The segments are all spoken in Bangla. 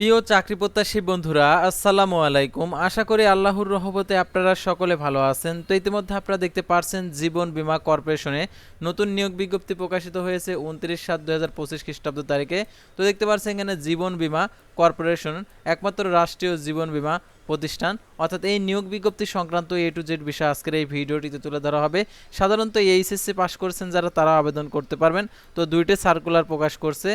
প্রিয় চাকরি প্রত্যাশী বন্ধুরা, আসসালামু আলাইকুম। আশা করি আল্লাহর রহমতে আপনারা সকলে ভালো আছেন। তো ইতিমধ্যে আপনারা দেখতে পারছেন জীবন বীমা কর্পোরেশনে নতুন নিয়োগ বিজ্ঞপ্তি প্রকাশিত হয়েছে উনত্রিশ সাত দু হাজার পঁচিশ খ্রিস্টাব্দ তারিখে। তো দেখতে পাচ্ছেন এখানে জীবন বীমা কর্পোরেশন, একমাত্র রাষ্ট্রীয় জীবন বিমা প্রতিষ্ঠান। অর্থাৎ এই নিয়োগ বিজ্ঞপ্তি সংক্রান্ত এ টু জেড বিষয় আজকের এই ভিডিওটিতে তুলে ধরা হবে। সাধারণত এইচএসসি পাশ করেছেন যারা, তারা আবেদন করতে পারবেন। তো দুইটি সার্কুলার প্রকাশ করছে,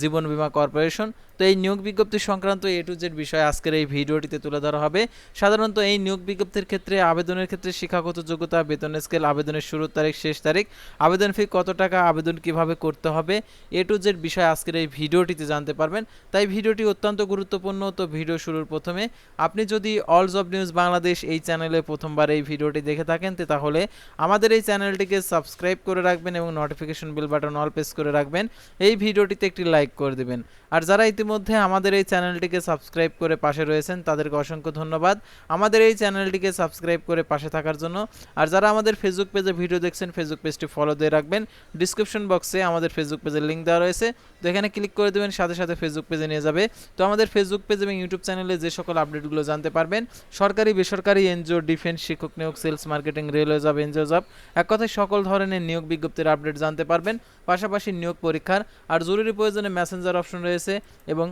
জীবন বীমা কর্পোরেশন। তো এই নিয়োগ বিজ্ঞপ্তি সংক্রান্ত এ টু জেড বিষয় আজকের এই ভিডিওটিতে তুলে ধরা হবে। সাধারণত এই নিয়োগ বিজ্ঞপ্তির ক্ষেত্রে, আবেদনের ক্ষেত্রে শিক্ষাগত যোগ্যতা, বেতন স্কেল আবেদনের শুরুর তারিখ, শেষ তারিখ, আবেদন ফি কত টাকা, আবেদন কীভাবে করতে হবে এ টু জেড বিষয় আজকের এই ভিডিওটিতে জানতে পারবেন। তাই ভিডিওটি অত্যন্ত গুরুত্বপূর্ণ। তো ভিডিও শুরুর প্রথমে, আপনি যদি অল জব নিউজ বাংলাদেশ এই চ্যানেলে প্রথমবার এই ভিডিওটি দেখে থাকেন তাহলে আমাদের এই চ্যানেলটিকে সাবস্ক্রাইব করে রাখবেন এবং notification bell button all press করে রাখবেন। এই ভিডিওটিতে একটি লাইক করে দেবেন। আর যারা ইতিমধ্যে আমাদের এই চ্যানেলটিকে সাবস্ক্রাইব করে পাশে রয়েছেন, তাদেরকে অসংখ্য ধন্যবাদ। আমাদের এই চ্যানেলটিকে সাবস্ক্রাইব করে পাশে থাকার জন্য। আর যারা আমাদের ফেসবুক পেজে ভিডিও দেখছেন ফেসবুক পেজটি ফলো দিয়ে রাখবেন। ডিসক্রিপশন বক্সে আমাদের ফেসবুক পেজের লিঙ্ক দেওয়া রয়েছে। তো এখানে ক্লিক করে দেবেন, সাথে সাথে ফেসবুক পেজে নিয়ে যাবে। তো আমাদের ফেসবুক পেজ এবং ইউটিউব চ্যানেলে যে সকল আপডেটগুলো জানতে পারবেন সরকারি, বেসরকারি এনজিও, ডিফেন্স শিক্ষক নিয়োগ, sales marketing, railway job, NGO job, এক কথায় সকল ধরনের নিয়োগ বিজ্ঞপ্তির আপডেট জানতে পারবেন। পাশাপাশি নিয়োগ পরীক্ষার আর জরুরি প্রয়োজনে মেসেঞ্জার অপশন রয়েছে এবং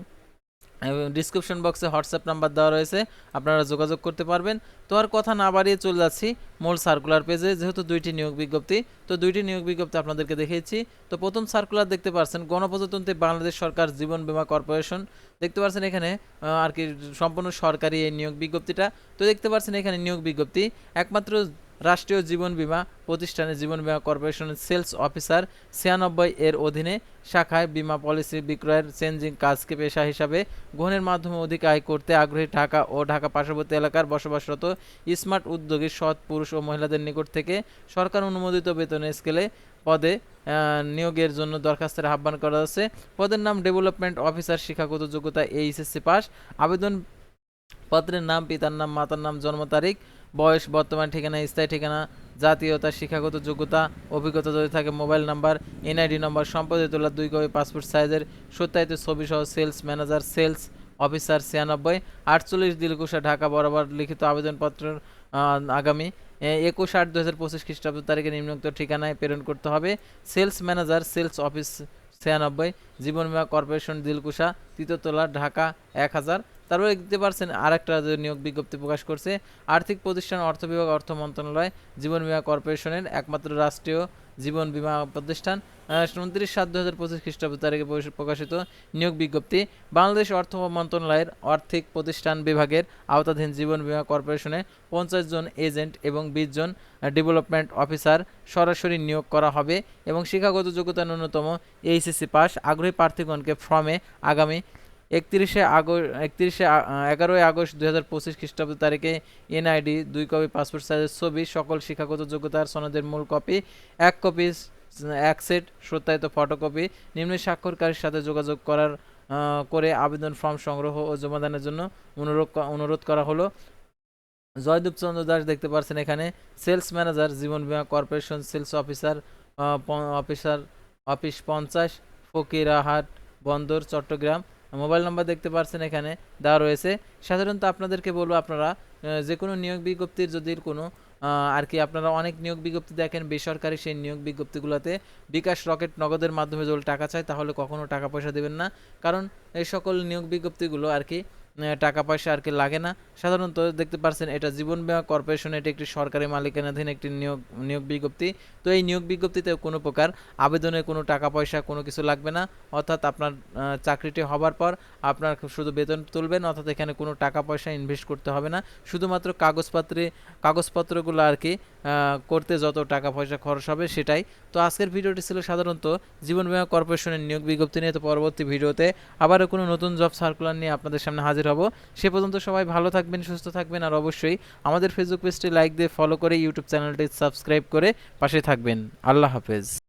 ডিসক্রিপশন বক্সে হোয়াটসঅ্যাপ নাম্বার দেওয়া রয়েছে, আপনারা যোগাযোগ করতে পারবেন। তো আর কথা না বাড়িয়ে চলে যাচ্ছি মূল সার্কুলার পেজে যেহেতু দুইটি নিয়োগ বিজ্ঞপ্তি, তো দুইটি নিয়োগ বিজ্ঞপ্তি আপনাদেরকে দেখিয়েছি। তো প্রথম সার্কুলার দেখতে পাচ্ছেন গণপ্রজাতন্ত্রী বাংলাদেশ সরকার জীবন বীমা কর্পোরেশন। দেখতে পাচ্ছেন এখানে আর কি সম্পূর্ণ সরকারি এই নিয়োগ বিজ্ঞপ্তিটা। তো দেখতে পাচ্ছেন এখানে নিয়োগ বিজ্ঞপ্তি। একমাত্র রাষ্ট্রীয় জীবন বীমা প্রতিষ্ঠানে জীবন বীমা কর্পোরেশনের সেলস অফিসার ছিয়ানব্বই এর অধীনে শাখায় বীমা পলিসি বিক্রয়ের চেঞ্জিং কাজকে পেশা হিসাবে গ্রহণের মাধ্যমে অধিক আয় করতে আগ্রহী ঢাকা ও ঢাকা পার্শ্ববর্তী এলাকার বসবাসরত স্মার্ট উদ্যোগী সৎ পুরুষ ও মহিলাদের নিকট থেকে সরকার অনুমোদিত বেতনের স্কেলে পদে নিয়োগের জন্য দরখাস্তের আহ্বান করা হচ্ছে পদের নাম ডেভেলপমেন্ট অফিসার, শিক্ষাগত যোগ্যতা এইচএসসি পাস আবেদন পত্রের নাম, পিতার নাম, মাতার নাম, জন্ম তারিখ বয়স, বর্তমান ঠিকানা, স্থায়ী ঠিকানা, জাতীয়তা, শিক্ষাগত যোগ্যতা, অভিজ্ঞতা যদি থাকে মোবাইল নাম্বার, এনআইডি নম্বর সম্পদে তোলা, দুই কপি পাসপোর্ট সাইজের সত্যায়িত ছবি সহ সেলস ম্যানেজার, সেলস অফিসার ছিয়ানব্বই, আটচল্লিশ দিলকুশা, ঢাকা বরাবর লিখিত আবেদনপত্র আগামী একুশ আট দু হাজার পঁচিশ খ্রিস্টাব্দ তারিখে নিম্নোক্ত ঠিকানায় প্রেরণ করতে হবে। সেলস ম্যানেজার, সেলস অফিস ছিয়ানব্বই, জীবন বীমা কর্পোরেশন দিলকুশা তৃতীয়তলা ঢাকা, এক হাজার। তারপরে দেখতে পারছেন আরেকটা যে নিয়োগ বিজ্ঞপ্তি প্রকাশ করছে, আর্থিক প্রতিষ্ঠান, অর্থ বিভাগ, অর্থ মন্ত্রণালয়, জীবন বিমা কর্পোরেশনের একমাত্র রাষ্ট্রীয় জীবন বিমা প্রতিষ্ঠান। উনত্রিশ সাত দু হাজার পঁচিশ খ্রিস্টাব্দ তারিখে প্রকাশিত নিয়োগ বিজ্ঞপ্তি, বাংলাদেশ অর্থ মন্ত্রণালয়ের আর্থিক প্রতিষ্ঠান বিভাগের আওতাধীন জীবন বিমা কর্পোরেশনে পঞ্চাশ জন এজেন্ট এবং বিশ জন ডেভেলপমেন্ট অফিসার সরাসরি নিয়োগ করা হবে এবং শিক্ষাগত যোগ্যতা ন্যূনতম এইচএসসি পাস আগ্রহী প্রার্থীগণকে ফর্মে আগামী একত্রিশে আগস্ট, একত্রিশে এগারোই আগস্ট দুই হাজার পঁচিশ খ্রিস্টাব্দ তারিখে এনআইডি, দুই কপি পাসপোর্ট সাইজের ছবি, সকল শিক্ষাগত যোগ্যতার সনদের মূল কপি, এক কপি এক সেট সত্যায়িত ফটোকপি, নিম্ন স্বাক্ষরকারীর সাথে যোগাযোগ করার করে আবেদন ফর্ম সংগ্রহ ও জমাদানের জন্য অনুরোধ অনুরোধ করা হলো। জয়দীপ চন্দ্র দাস দেখতে পাচ্ছেন এখানে, সেলস ম্যানেজার, জীবন বীমা corporation sales officer officer, office পঞ্চাশ, ফকিরাহাট বন্দর, চট্টগ্রাম। মোবাইল নাম্বার দেখতে পারছেন এখানে দেওয়া রয়েছে। সাধারণত আপনাদেরকে বলব আপনারা যে কোনো নিয়োগ বিজ্ঞপ্তির যদি কোনো আর কি আপনারা অনেক নিয়োগ বিজ্ঞপ্তি দেখেন বেসরকারি সেই নিয়োগ বিজ্ঞপ্তিগুলোতে, বিকাশ রকেট নগদের মাধ্যমে যদি টাকা চায় তাহলে কখনো টাকা পয়সা দেবেন না। কারণ এই সকল নিয়োগ বিজ্ঞপ্তিগুলো আর কি টাকা পয়সা আর কি লাগে না। সাধারণত দেখতে পাচ্ছেন এটা জীবন বীমা কর্পোরেশন, এটি একটি সরকারি মালিকানাধীন একটি নিয়োগ নিয়োগ বিজ্ঞপ্তি। তো এই নিয়োগ বিজ্ঞপ্তিতে কোনো প্রকার আবেদনে কোনো টাকা পয়সা কোনো কিছু লাগবে না। অর্থাৎ আপনার চাকরিটি হবার পর আপনার শুধু বেতন তুলবেন, অর্থাৎ এখানে কোনো টাকা পয়সা ইনভেস্ট করতে হবে না। শুধুমাত্র কাগজপত্রে, কাগজপত্রগুলো আর কি করতে যত টাকা পয়সা খরচ হবে সেটাই। তো আজকের ভিডিওটি ছিল সাধারণত জীবন বীমা কর্পোরেশনের নিয়োগ বিজ্ঞপ্তি নিয়ে। তো পরবর্তী ভিডিওতে আবারও কোনো নতুন জব সার্কুলার নিয়ে আপনাদের সামনে হাজির হব সে পর্যন্ত সবাই ভালো থাকবেন, সুস্থ থাকবেন আর অবশ্যই আমাদের ফেসবুক পেজটি লাইক দিয়ে ফলো করে ইউটিউব চ্যানেলটি সাবস্ক্রাইব করে পাশে থাকবেন। আল্লাহ হাফেজ।